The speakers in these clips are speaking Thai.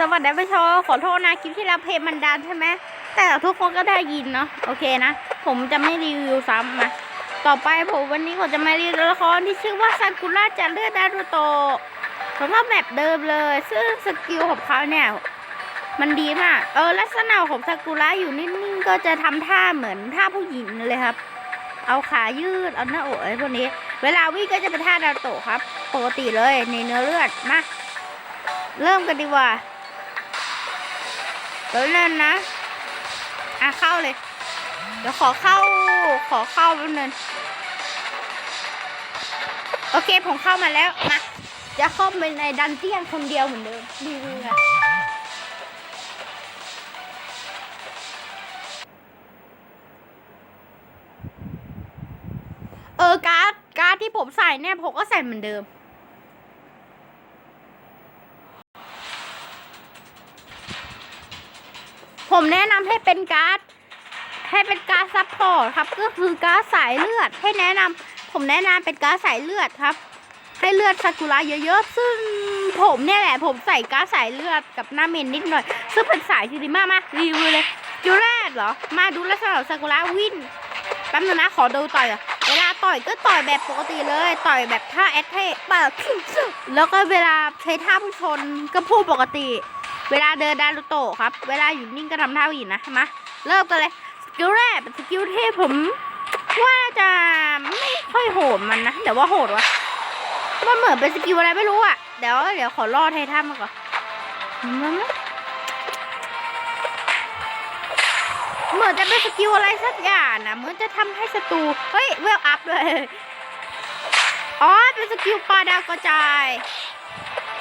สวัสดีผู้ชมขอโทษนะคลิปที่แล้วเพลงมันดันใช่ไหมแต่ทุกคนก็ได้ยินเนาะโอเคนะ ผมจะไม่รีวิวซ้ำมาต่อไปผมวันนี้ผมจะมารีวิวละครที่ชื่อว่าซากุระจันเลือดดารุโตผมก็แบบเดิมเลย ซึ่งสกิลของเขาเนี่ยมันดีมากเออลักษณะของซากุระอยู่นิ่งๆก็จะทำท่าเหมือนท่าผู้หญิงเลยครับ เอาขายืดเอาหน้าอกอะไรพวกนี้ เวลาวิ่งก็จะเป็นท่าดารุโตครับ ปกติเลยในเนื้อเลือดมาเริ่มกันดีกว่า เดี๋ยวเล่นนะ อะเข้าเลย เดี๋ยวขอเข้า ขอเข้าแป๊บนึงโอเคผมเข้ามาแล้ว มาจะเข้าไปในดันเจียนคนเดียวเหมือนเดิมดีเลยอะเออการ์ดการ์ดที่ผมใส่เนี่ยผมก็ใส่เหมือนเดิม ผมแนะนำให้เป็นการ์ดให้เป็นการ์ดซัพพอร์ตครับ ก็คือการ์ดสายเลือด ให้แนะนำผมแนะนำเป็นการ์ดสายเลือดครับ ให้เลือดซากุระเยอะๆ ซึ่งผมเนี่ยแหละ ผมใส่การ์ดสายเลือดกับหน้าเมนนิดหน่อย ซึ่งเป็นสายทีดีมากมารีวิวเลยจูแรกเหรอ มาดูลักษณะซากุระวินแป๊บนึงนะขอดูต่อยก่อนเวลาต่อยก็ต่อยแบบปกติเลย ต่อยแบบท่าแอดเทเปิดแล้วก็เวลาใช้ท่าผู้ชนก็พูดปกติ เวลาเดินดารุโตะครับ เวลาอยู่นิ่งก็ทำท่าผู้หญิงนะมาเริ่มกันเลยสกิลแรกเป็นสกิลที่ผมว่าจะไม่ค่อยโหดมันนะแต่ว่าโหดวะมันเหมือนเป็นสกิลอะไรไม่รู้อะเดี๋ยวเดี๋ยวขอรอดไททันมาก่อนมันเหมือนจะเป็นสกิลอะไรสักอย่างนะเหมือนจะทำให้ศัตรูเฮ้ยเวลอัพเลยอ๋อเป็นสกิลปลาดาวกระจาย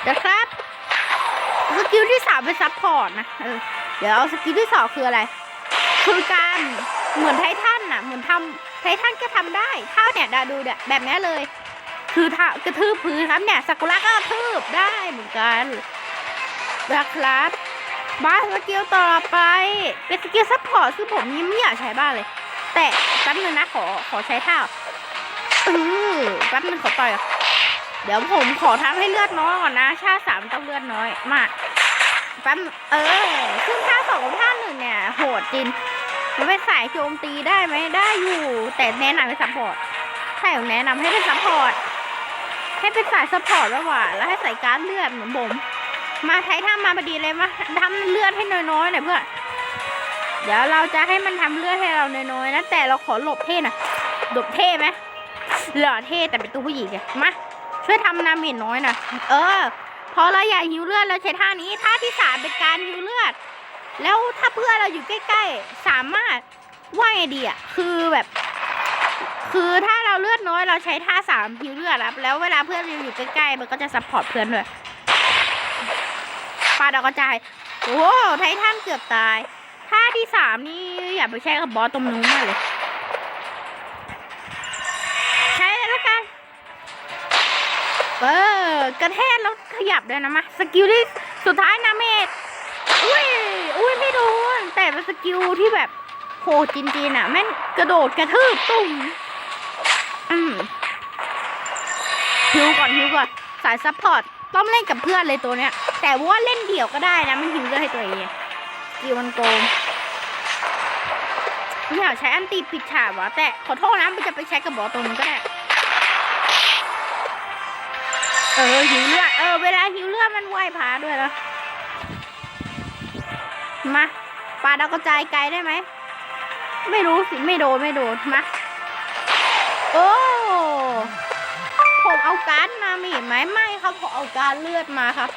เดี๋ยวครับ กิลที่สามเป็นซับพอร์ตนะเออเดี๋ยวสกิลที่สองคืออะไร คือการเหมือนไททันน่ะ เหมือนทำไททันก็ทำได้ท่าเนี่ยดาดูเนี่ยแบบนี้เลย คือท่ากระทืบพื้นครับเนี่ยซากุระก็กระทืบได้เหมือนกันนะครับมาสกิลต่อไปเป็นสกิลซัพพอร์ตคือผมนี่ไม่อยากใช้บ้างเลย แต่แป๊บนึงนะขอขอใช้ท่าเออแป๊บนึงขอต่อยก่อนเดี๋ยวผมขอทำให้เลือดน้อยก่อนนะ ชาติสามต้องเลือดน้อย มา ป๊บเออซึ่งท่าสองกับท่าหนึ่งเนี่ยโหดจริง มันเป็นสายโจมตีได้ไหมได้อยู่ แต่แนะนำเป็นซัพพอร์ตใช่แนะนำให้เป็นซัพพอร์ตให้เป็นสายซัพพอร์ตแล้วว่าแล้วให้ใส่การดเลือดเหมือนผมมาไทยท่ามาพอดีเลยมาทำเลือดให้น้อยๆหน่อยเพื่อนเดี๋ยวเราจะให้มันทำเลือดให้เราน้อยๆนะแต่เราขอหลบเท่หน่อยหลบเท่ไหมหล่อเท่แต่เป็นตัวผู้หญิงไงมาช่วยทำนาเมจน้อยหน่อยเออ พอเราอยากหิวเลือดเราใช้ท่านี้ท่าที่สามเป็นการหิวเลือด แล้วถ้าเพื่อนเราอยู่ใกล้ ๆ สามารถว่าไงดีอะคือแบบ คือถ้าเราเลือดน้อยเราใช้ท่าสามหิวเลือดครับแล้วเวลาเพื่อนเราอยู่ใกล้ๆมันก็จะซัพพอร์ตเพื่อนด้วยปาดาวกระจายโอ้ไททันเกือบตายท่าที่สามนี่อย่าไปใช้กับบอสตรงนู้นมาเลย เออกระแทกแล้วขยับเลยนะมาสกิลที่สุดท้ายนะเมธอุ้ยอุ้ยไม่โดนแต่เป็นสกิลที่แบบโหจริงๆอะแม่งกระโดดกระทืบตุ่มอืมฮิวก่อนฮิวก่อนสายซัพพอร์ตต้องเล่นกับเพื่อนเลยตัวเนี้ย แต่ว่าเล่นเดี่ยวก็ได้นะมันฮิวเลือดให้ตัวเองกิลมันโกงไม่อยากใช้อันตีปิดฉาบวะแต่ขอโทษนะมันจะไปใช้กับบอตัวนึงก็ได้ เออหิวเลือดเออเวลาหิวเลือดมันไหวพาด้วยแล้วมาปาดาวกระจายไกลได้ไหมไม่รู้สิไม่โดนไม่โดนมาโอ้ผมเอาการ์ดมามีเห็นไหมไม่ครับผมเอาการ์ดเลือดมาครับ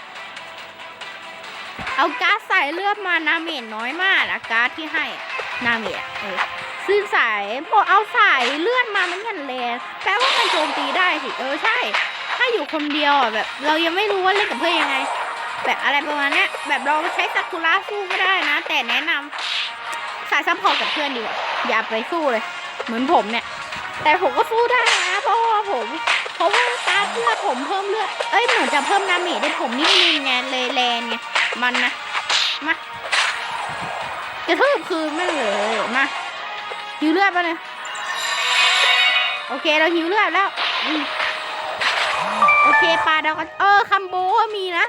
เอาการ์ดใส่เลือดมานาเมจน้อยมากอะการ์ดที่ให้นาเมจอะเออซึ่งสายพอเอาสายเลือดมามันกันแรงแปลว่ามันโจมตีได้สิเออใช่ อยู่คนเดียวอะแบบ เรายังไม่รู้ว่าเล่นกับเพื่อนยังไง แบบอะไรประมาณนี้แบบเราใช้ซากุระสู้ก็ได้นะ แต่แนะนำสายซัพพอร์ตกับเพื่อนดีกว่าอย่าไปสู้เลย เหมือนผมเนี่ย แต่ผมก็สู้ได้นะเพราะว่าผมเพราะว่าตาเลือดผมเพิ่มเลือดเอ้ยเหมือนจะเพิ่มน้ำเมจได้ผมนิ่มๆไงเลยแรงไงมันนะมากระทืบคืนไม่เลยมาหิวเลือดปะเนี่ยโอเคเราหิวเลือดแล้วอืม เคปลาดาวก็เออคัมโบก็มีนะ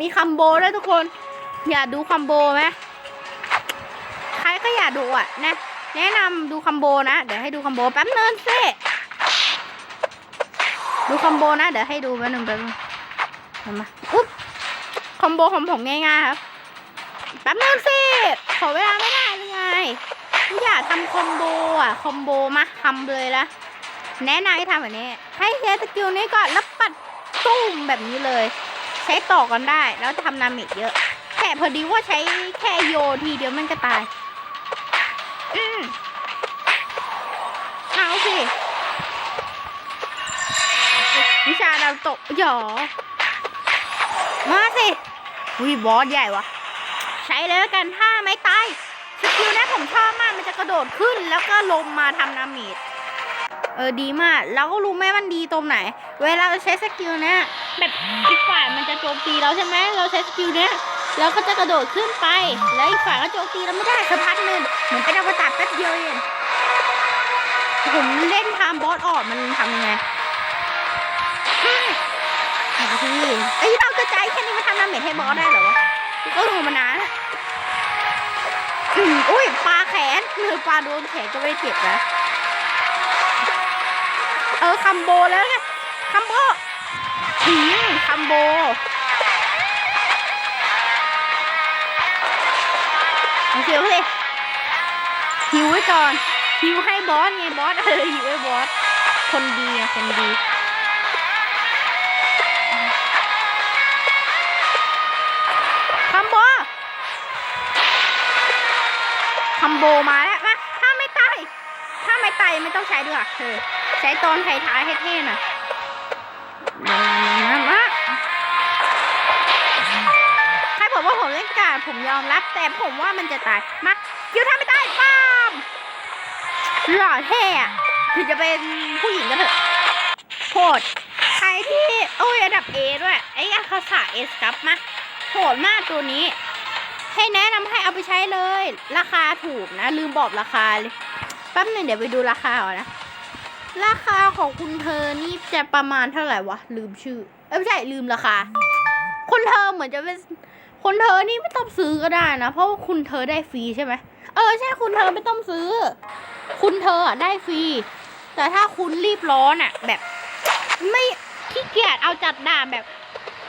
มีคัมโบด้วยทุกคน อยากดูคัมโบไหมใครก็อยากดูอะนะ แนะนำดูคัมโบนะ เดี๋ยวให้ดูคัมโบแป๊บนึงสิดูคัมโบนะ เดี๋ยวให้ดูแป๊บนึงแป๊บนึงเอามาอุ๊บคอมโบของผมง่ายๆครับแป๊บนึงสิขอเวลาไม่ได้เลยไงอยากทำคอมโบอะคอมโบมาทำเลยละ แนะนำให้ทำแบบนี้ ให้ใช้สกิลนี้ก่อนแล้วปัดตุ้มแบบนี้เลย ใช้ต่อกันได้ แล้วทำนามิเยอะแต่พอดีว่าใช้แค่โยทีเดียวมันก็ตาย อืมเอาสิวิชาดาวตกหยอมาสิวิบอสใหญ่วะใช้เลยแล้วกันถ้าไม่ตายสกิลนี้ผมชอบมากมันจะกระโดดขึ้นแล้วก็ลงมาทำนามิด เออดีมาก เราก็รู้ไหมมันดีตรงไหน เวลาเราใช้สกิลเนี้ยแบบอีกฝ่ายมันจะโจมตีเราใช่ไหมเราใช้สกิลเนี้ยเราก็จะกระโดดขึ้นไป แล้วอีกฝ่ายก็โจมตีเราไม่ได้สักพักหนึ่งเหมือนเป็นอวตารแป๊บเดียวเองผมเล่นทามบอสออกมันทำยังไงอืมาทีไอ้เรากระจายแค่นี้มาทำดาเมจให้บอสได้เหรอวะก็รู้มานานอุ้ยปลาแขนหรือปลาโดนแขนก็ไม่เจ็บนะ ออคัมโบแล้วไงคัมโบอืมคัมโบโอเคโอเคหิวไว้ก่อนหิวให้บอสไงบอสเออหิวให้บอสคนดีอะคนดีคัมโบคัมโบมาแล้วมาถ้าไม่ตายถ้าไม่ตายไม่ต้องใช้ด้วยเธอ ใช้ตอนท้ายให้เท่หน่อยมามามาใครบอกว่าผมเล่นกาดผมยอมรับ แต่ผมว่ามันจะตาย มาคิวถ้าไม่ตายป้ามหล่อเท่อะถึงจะเป็นผู้หญิงก็เถอะโหดใครที่โอ้ยระดับเอด้วย ไอ้อาคาสาเอสครับมาโหดมากตัวนี้ ให้แนะนำให้เอาไปใช้เลย ราคาถูกนะ ลืมบอกราคาเลยแป๊บหนึงเดี๋ยวไปดูราคาก่อนนะ ราคาของคุณเธอนี่จะประมาณเท่าไหร่วะ ลืมชื่อ เอ้ยไม่ใช่ลืมราคาคุณเธอเหมือนจะเป็นคุณเธอนี่ไม่ต้องซื้อก็ได้นะ เพราะว่าคุณเธอได้ฟรีใช่ไหม เออใช่คุณเธอไม่ต้องซื้อ คุณเธออะได้ฟรี แต่ถ้าคุณรีบร้อนอะแบบ ไม่ขี้เกียจเอาจัดด่าแบบ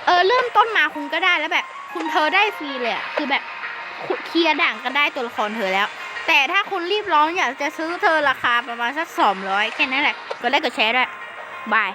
เออเริ่มต้นมาคุณก็ได้แล้วแบบ คุณเธอได้ฟรีเลยอะคือแบบเคลียร์ด่างก็ได้ตัวละครเธอแล้ว แต่ถ้าคุณรีบร้อนอยากจะซื้อเธอราคาประมาณสักสองร้อยแค่นั้นแหละ ก็ได้กดแชร์ด้วยบาย